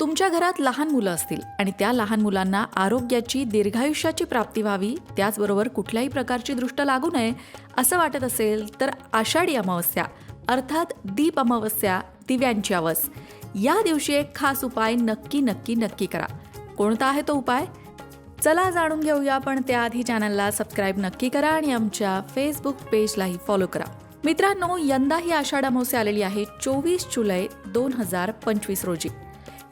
तुमच्या घरात लहान मुलं असतील आणि त्या लहान मुलांना आरोग्याची दीर्घायुष्याची प्राप्ती व्हावी त्याचबरोबर कुठल्याही प्रकारची दृष्ट लागू नये असं वाटत असेल तर आषाढी अमावस्या अर्थात दीप अमावस्या दिव्यांची अवस या दिवशी एक खास उपाय नक्की नक्की नक्की करा. कोणता आहे तो उपाय? चला जाणून घेऊया पण त्याआधी चॅनलला सबस्क्राईब नक्की करा आणि आमच्या फेसबुक पेजलाही फॉलो करा. मित्रांनो यंदा ही आषाढ अमावस्या आलेली आहे चोवीस जुलै दोन हजार पंचवीस रोजी.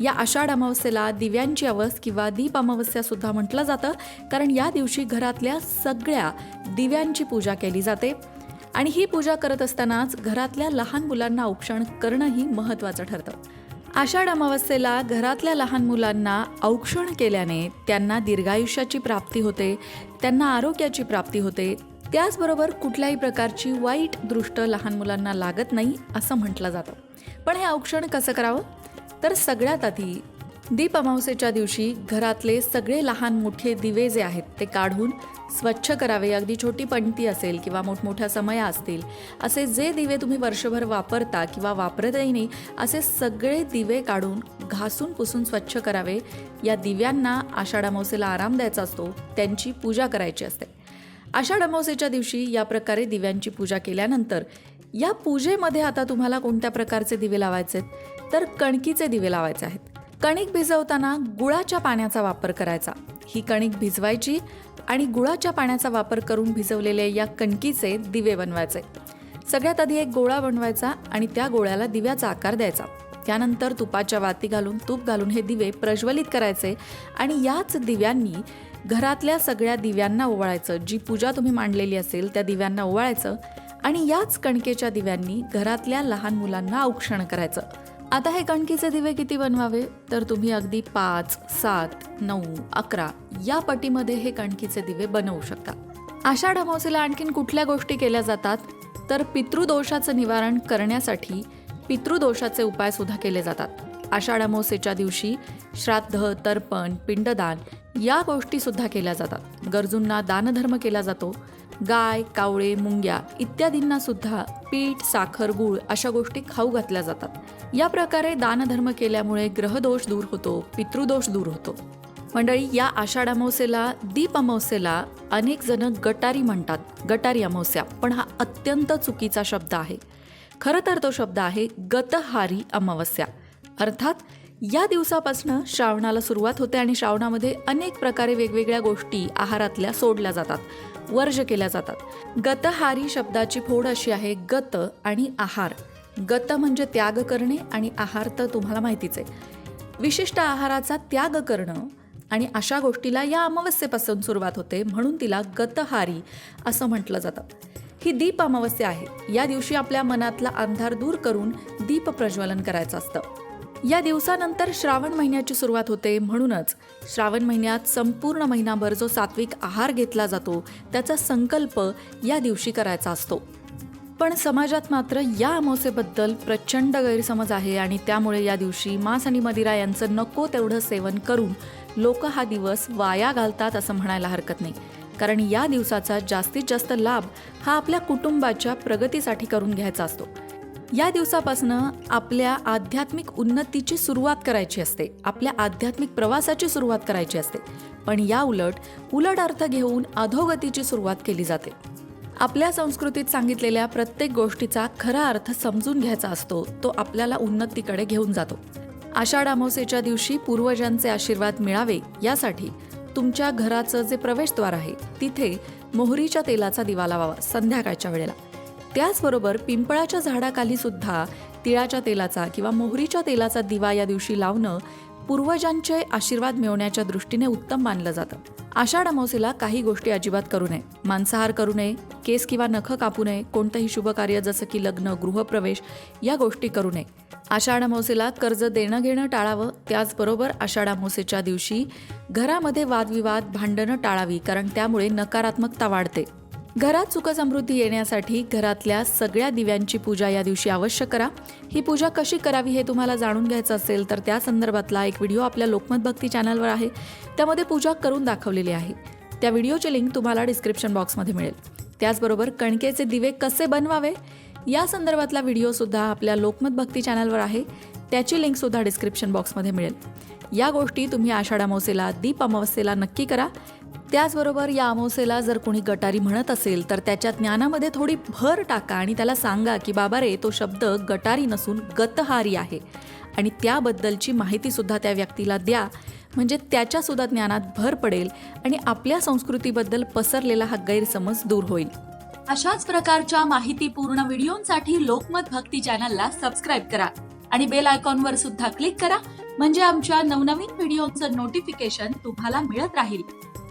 या आषाढ अमावस्येला दिव्यांची अवस किंवा दीप अमावस्या सुद्धा म्हटलं जातं कारण या दिवशी घरातल्या सगळ्या दिव्यांची पूजा केली जाते. आणि ही पूजा करत असतानाच घरातल्या लहान मुलांना औक्षण करणंही महत्त्वाचं ठरतं. आषाढ अमावस्येला घरातल्या लहान मुलांना औक्षण केल्याने त्यांना दीर्घायुष्याची प्राप्ती होते त्यांना आरोग्याची प्राप्ती होते. त्याचबरोबर कुठल्याही प्रकारची वाईट दृष्ट लहान मुलांना लागत नाही असं म्हटलं जातं. पण हे औक्षण कसं करावं? तर सगळ्यात आधी दीप अमावस्येच्या दिवशी घरातले सगळे लहान मोठे दिवे जे आहेत ते काढून स्वच्छ करावे. अगदी छोटी पणती असेल किंवा मोठमोठ्या समया असतील असे जे दिवे तुम्ही वर्षभर वापरता किंवा वापरतही नाही असे सगळे दिवे काढून घासून पुसून स्वच्छ करावे. या दिव्यांना आषाढ अमावस्येला आराम द्यायचा असतो त्यांची पूजा करायची असते. आषाढ अमावस्येच्या दिवशी या प्रकारे दिव्यांची पूजा केल्यानंतर या पूजेमध्ये आता तुम्हाला कोणत्या प्रकारचे दिवे लावायचे तर कणकीचे दिवे लावायचे आहेत. कणिक भिजवताना गुळाच्या पाण्याचा वापर करायचा. ही कणिक भिजवायची आणि गुळाच्या पाण्याचा वापर करून भिजवलेले या कणकीचे दिवे बनवायचे. सगळ्यात आधी एक गोळा बनवायचा आणि त्या गोळ्याला दिव्याचा आकार द्यायचा. त्यानंतर तुपाच्या वाती घालून तूप घालून हे दिवे प्रज्वलित करायचे आणि याच दिव्यांनी घरातल्या सगळ्या दिव्यांना ओवाळायचं. जी पूजा तुम्ही मांडलेली असेल त्या दिव्यांना ओवाळायचं. आणि याच कणकेच्या दिव्यांनी घरातल्या लहान मुलांना औक्षण करायचं. आता हे कणकीचे दिवे किती बनवावे? तर तुम्ही अगदी पाच सात नऊ अकरा या पटीमध्ये हे कणकीचे दिवे बनवू शकता. आषाढ अमावस्येला आणखीन कुठल्या गोष्टी केल्या जातात? तर पितृदोषाचं निवारण करण्यासाठी पितृदोषाचे उपाय सुद्धा केले जातात. आषाढ अमावस्येच्या दिवशी श्राद्ध तर्पण पिंडदान या गोष्टी सुद्धा केल्या जातात. गरजूंना दानधर्म केला जातो. गाय कावळे मुंग्या इत्यादींना सुद्धा पीठ साखर गूळ अशा गोष्टी खाऊ घातल्या जातात. या प्रकारे दानधर्म केल्यामुळे ग्रहदोष दूर होतो पितृदोष दूर होतो. मंडळी या आषाढ अमावस्येला दीप अमावस्येला अनेक जण गटारी म्हणतात. गटारी अमावस्या पण हा अत्यंत चुकीचा शब्द आहे. खरं तर तो शब्द आहे गतहारी अमावस्या. अर्थात या दिवसापासनं श्रावणाला सुरुवात होते आणि श्रावणामध्ये अनेक प्रकारे वेगवेगळ्या गोष्टी आहारातल्या सोडल्या जातात वर्ज केल्या जातात. गतहारी शब्दाची फोड अशी आहे गत आणि आहार. गत म्हणजे त्याग करणे आणि आहार तर तुम्हाला माहितीच आहे. विशिष्ट आहाराचा त्याग करणं आणि अशा गोष्टीला या अमावस्येपासून सुरुवात होते म्हणून तिला गतहारी असं म्हटलं जातं. ही दीप अमावस्या आहे. या दिवशी आपल्या मनातला अंधार दूर करून दीप प्रज्वलन करायचं असतं. या दिवसानंतर श्रावण महिन्याची सुरुवात होते. म्हणूनच श्रावण महिन्यात संपूर्ण महिनाभर जो सात्विक आहार घेतला जातो त्याचा संकल्प या दिवशी करायचा असतो. पण समाजात मात्र या अमावस्येबद्दल प्रचंड गैरसमज आहे आणि त्यामुळे या दिवशी मांस आणि मदिरा यांचं नको तेवढं सेवन करून लोक हा दिवस वाया घालतात असं म्हणायला हरकत नाही. कारण या दिवसाचा जास्तीत जास्त लाभ हा आपल्या कुटुंबाच्या प्रगतीसाठी करून घ्यायचा असतो. या दिवसापासनं आपल्या आध्यात्मिक उन्नतीची सुरुवात करायची असते. आपल्या आध्यात्मिक प्रवासाची सुरुवात करायची असते. पण या उलट उलट अर्थ घेऊन अधोगतीची सुरुवात केली जाते. आपल्या संस्कृतीत सांगितलेल्या प्रत्येक गोष्टीचा खरा अर्थ समजून घ्यायचा असतो तो आपल्याला उन्नतीकडे घेऊन जातो. आषाढ अमावस्येच्या दिवशी पूर्वजांचे आशीर्वाद मिळावे यासाठी तुमच्या घराचं जे प्रवेशद्वार आहे तिथे मोहरीच्या तेलाचा दिवा लावावा संध्याकाळच्या वेळेला. त्याचबरोबर पिंपळाच्या झाडाखाली सुद्धा तिळाच्या तेलाचा किंवा मोहरीच्या तेलाचा दिवा या दिवशी लावणं पूर्वजांचे आशीर्वाद मिळवण्याच्या दृष्टीने उत्तम मानलं जातं. आषाढ अमावस्येला काही गोष्टी अजिबात करू नये. मांसाहार करू नये केस किंवा नख कापू नये कोणतंही शुभ कार्य जसं की लग्न गृहप्रवेश या गोष्टी करू नये. आषाढ अमावस्येला कर्ज देणं घेणं टाळावं त्याचबरोबर आषाढ अमावस्येच्या दिवशी घरामध्ये वादविवाद भांडणं टाळावी कारण त्यामुळे नकारात्मकता वाढते. घरात सुखसमृद्धी येण्यासाठी घरातल्या सगळ्या दिव्यांची पूजा या दिवशी अवश्य करा. ही पूजा कशी करावी हे तुम्हाला जाणून घ्यायचं असेल तर त्या संदर्भातला एक व्हिडिओ आपल्या लोकमत भक्ती चॅनलवर आहे. त्यामध्ये पूजा करून दाखवलेली आहे. त्या व्हिडिओची लिंक तुम्हाला डिस्क्रिप्शन बॉक्समध्ये मिळेल. त्याचबरोबर कणकेचे दिवे कसे बनवावे? या संदर्भातला व्हिडिओ सुद्धा आपल्या लोकमत भक्ती चॅनलवर आहे. त्याची लिंकसुद्धा डिस्क्रिप्शन बॉक्समध्ये मिळेल. या गोष्टी तुम्ही आषाढ अमावस्येला दीप अमावस्येला नक्की करा. त्याचबरोबर या अमावस्येला जर कोणी गटारी म्हणत असेल तर त्याच्या ज्ञानामध्ये थोडी भर टाका आणि त्याला सांगा की बाबा रे तो शब्द गटारी नसून गतहारी आहे. आणि त्याबद्दलची माहितीसुद्धा त्या व्यक्तीला द्या. म्हणजे त्याच्यासुद्धा ज्ञानात भर पडेल आणि आपल्या संस्कृतीबद्दल पसरलेला हा गैरसमज दूर होईल. अशाच प्रकारच्या माहितीपूर्ण व्हिडिओंसाठी लोकमत भक्ती चॅनलला सबस्क्राईब करा आणि बेल आयकॉनवर सुद्धा क्लिक करा. म्हणजे आमच्या नवनवीन व्हिडिओचं नोटिफिकेशन तुम्हाला मिळत राहील.